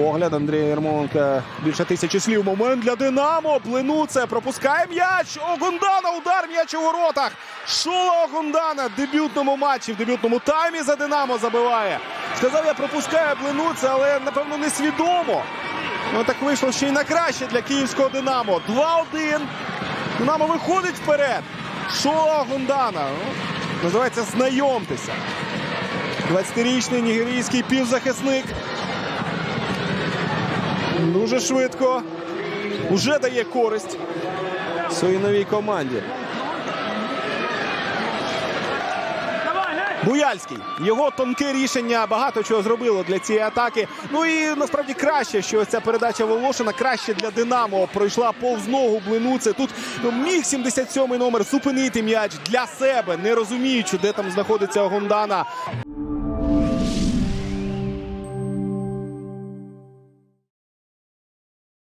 Погляд Андрія Ярмоленка. Більше тисячі слів. Момент для Динамо. Плинуце. Пропускає м'яч. Огундана. Удар м'яч у воротах. Шола Огундана. В дебютному матчі, в дебютному таймі за Динамо забиває. Сказав, я пропускаю Плинуце, але напевно несвідомо. Ну так вийшло ще й на краще для київського Динамо. 2-1. Динамо виходить вперед. Шола Огундана. Ну, називається знайомтеся. 20-річний нігерійський півзахисник. Дуже швидко. Уже дає користь своїй новій команді. Буяльський. Його тонке рішення багато чого зробило для цієї атаки. Ну і насправді краще, що ця передача Волошина краще для Динамо. Пройшла повз ногу блинуце. Тут міг 77-й номер зупинити м'яч для себе, не розуміючи, де там знаходиться Гондана.